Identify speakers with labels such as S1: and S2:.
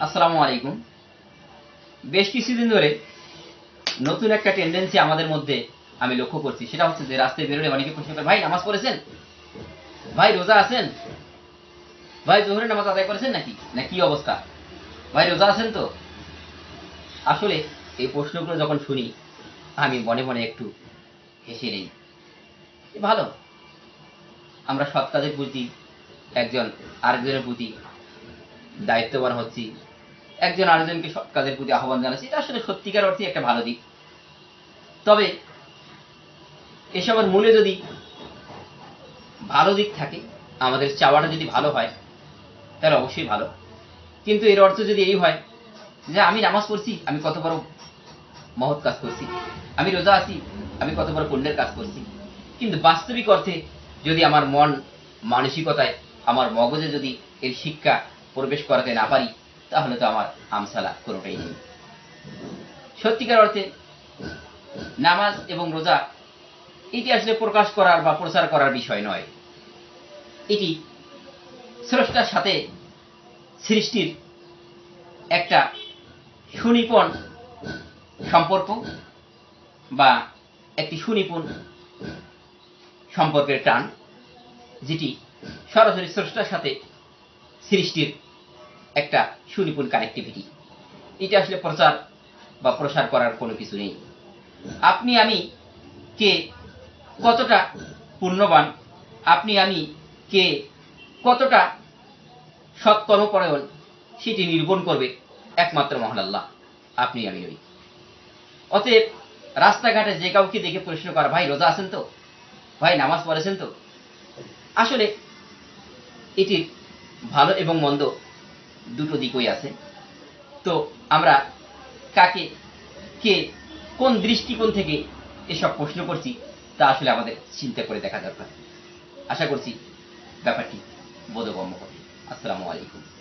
S1: আসসালামু আলাইকুম। বেশ কিছুদিন ধরে নতুন একটা টেন্ডেন্সি আমাদের মধ্যে আমি লক্ষ্য করছি। সেটা হচ্ছে যে রাস্তায় বেরোলে অনেকে প্রশ্ন করে, ভাই, নামাজ পড়েছেন? ভাই, রোজা আছেন? ভাই, জোহরের নামাজ আদায় করেছেন নাকি? না, কি অবস্থা? ভাই, রোজা আছেন তো? আসলে এই প্রশ্নগুলো যখন শুনি, আমি মনে মনে একটু হেসে নেই। ভালো। আমরা সৎ কাজের প্রতি একজন আরেকজনের প্রতি দায়িত্ববান হচ্ছি। একজন আরেকজনকে সৎ কাজের প্রতি আহ্বান জানাচ্ছি। এটা আসলে সত্যিকার অর্থে একটা ভালো দিক। তবে এসবের মূলে যদি ভালো দিক থাকে, আমাদের চাওয়াটা যদি ভালো হয়, তাহলে অবশ্যই ভালো। কিন্তু এর অর্থ যদি এই হয় যে আমি নামাজ পড়ছি, আমি কত বড় মহৎ কাজ করছি। আমি রোজা আছি, আমি কত বড় পুণ্যের কাজ করছি। কিন্তু বাস্তবিক অর্থে যদি আমার মন মানসিকতায়, আমার মগজে যদি এর শিক্ষা প্রবেশ করাতে না পারি, তাহলে তো আমার আমসালা কোনোটাই নেই। সত্যিকার অর্থে, নামাজ এবং রোজা, এটি আসলে প্রকাশ করার বা প্রচার করার বিষয় নয়। এটি স্রষ্টার সাথে সৃষ্টির একটা সুনিপুণ সম্পর্ক বা একটি সুনিপুণ সম্পর্কের টান, যেটি সরাসরি স্রষ্টার সাথে সৃষ্টির একটা সুনিপুণ কানেক্টিভিটি এটা আসলে প্রচার বা প্রসার করার কোনো কিছু নেই। আপনি আমি কে কতটা পুণ্যবান আপনি আমি কে কতটা সৎকর্মপরায়ণ সেটি নির্গুণ করবে একমাত্র মহান আল্লাহ, আপনি আমি নই। অতএব রাস্তাঘাটে যে কাউকে দেখে প্রশ্ন করা, ভাই, রোজা আছেন তো? ভাই, নামাজ পড়েছেন তো? আসলে এটির ভালো এবং মন্দ দুটো দিকই আছে। তো আমরা কাকে, কে, কোন দৃষ্টিকোণ থেকে এসব প্রশ্ন করছি, তা আসলে আমাদের চিন্তা করে দেখা দরকার। আশা করছি ব্যাপারটি বোধগম্য হবে। আসসালামু আলাইকুম।